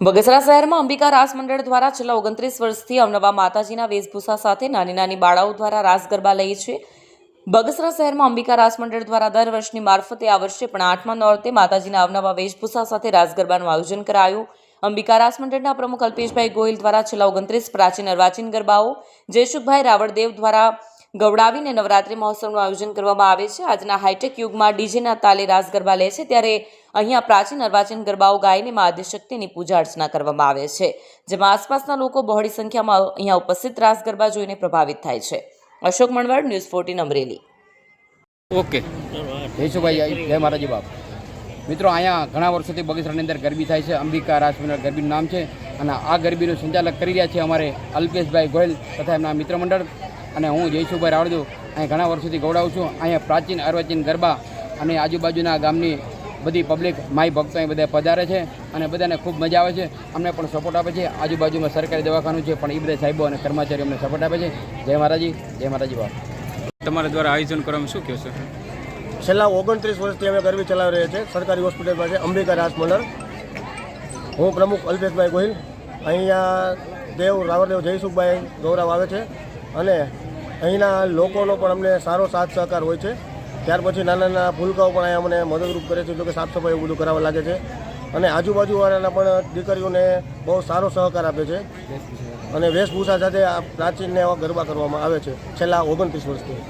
બગસરા શહેરમાં અંબિકા રાસ મંડળ દ્વારા છેલ્લા ઓગણત્રીસ વર્ષથી અવનવા માતાજીના વેશભૂષા સાથે નાની નાની બાળાઓ દ્વારા રાસ ગરબા લે છે. બગસરા શહેરમાં અંબિકા રાસ મંડળ દ્વારા દર વર્ષની મારફતે આ વર્ષે પણ આઠમા નોરતે માતાજીના અવનવા વેશભૂષા સાથે રાસ ગરબાનું આયોજન કરાયું. અંબિકા રાસ મંડળના પ્રમુખ અલ્પેશભાઈ ગોહિલ દ્વારા છેલ્લા ઓગણત્રીસ પ્રાચીન અર્વાચીન ગરબાઓ જયસુખભાઈ રાવળદેવ દ્વારા ગવડાવીને નવરાત્રિ મહોત્સવનું આયોજન કરવામાં આવે છે. આજના હાઈટેક યુગમાં ડીજેના તાલે રાસ ગરબા લે છે. ત્યારે અહીંયા પ્રાચીન અર્વાચીન ગરબાઓ ગાઈને મા આદ્યશક્તિની પૂજા અર્ચના કરવામાં આવે છે. જેમાં આસપાસના લોકો બહોળી સંખ્યામાં અહીંયા ઉપસ્થિત રાસ ગરબા જોઈને પ્રભાવિત થાય છે. Ashok Manvad news fourteen Amreli. Okay. જયસુભાઈ જય માતાજી બાપ. મિત્રો અહીંયા ઘણા વર્ષોથી બગીચાની અંદર ગરબી થાય છે. અંબિકા રાજમંડળ ગરબીનું નામ છે. અને આ ગરબીનું સંચાલક કરી રહ્યા છે અમારે અલ્પેશભાઈ ગોયલ તથા એમના મિત્ર મંડળ. અને હું જયસુભાઈ રાવળદેવ અહીં ઘણા વર્ષોથી ગૌડાવું છું. અહીંયા પ્રાચીન અર્વાચીન ગરબા અને આજુબાજુના ગામની બધી પબ્લિક માઈ ભક્તો અહીં બધા પધારે છે અને બધાને ખૂબ મજા આવે છે. અમને પણ સપોર્ટ આપે છે. આજુબાજુમાં સરકારી દવાખાનું છે પણ એ બધા સાહેબો અને કર્મચારીઓ અમને સપોર્ટ આપે છે. જય મહારાજી જય મહારાજી બાપ. તમારા દ્વારા આયોજન કરવામાં શું કહેશો? છેલ્લા ઓગણત્રીસ વર્ષથી અમે ગરબી ચલાવી રહ્યા છીએ. સરકારી હોસ્પિટલ પાસે અંબિકા રાસ મંડળ હું પ્રમુખ અલ્પેશભાઈ ગોહિલ. અહીંયા દેવ રાવરદેવ જયસુખભાઈ ગૌરવ આવે છે. અને અહીંના લોકોનો પણ અમને સારો સાથ સહકાર હોય છે. ત્યાર પછી નાના નાના ભૂલકાઓ પણ અહીંયા અમને મદદરૂપ કરે છે, જો કે સાફ સફાઈ એવું બધું કરાવવા લાગે છે. અને આજુબાજુવાળાના પણ દીકરીઓને બહુ સારો સહકાર આપે છે. અને વેશભૂષા સાથે આ પ્રાચીનને ગરબા કરવામાં આવે છે, છેલ્લા ઓગણત્રીસ વર્ષથી.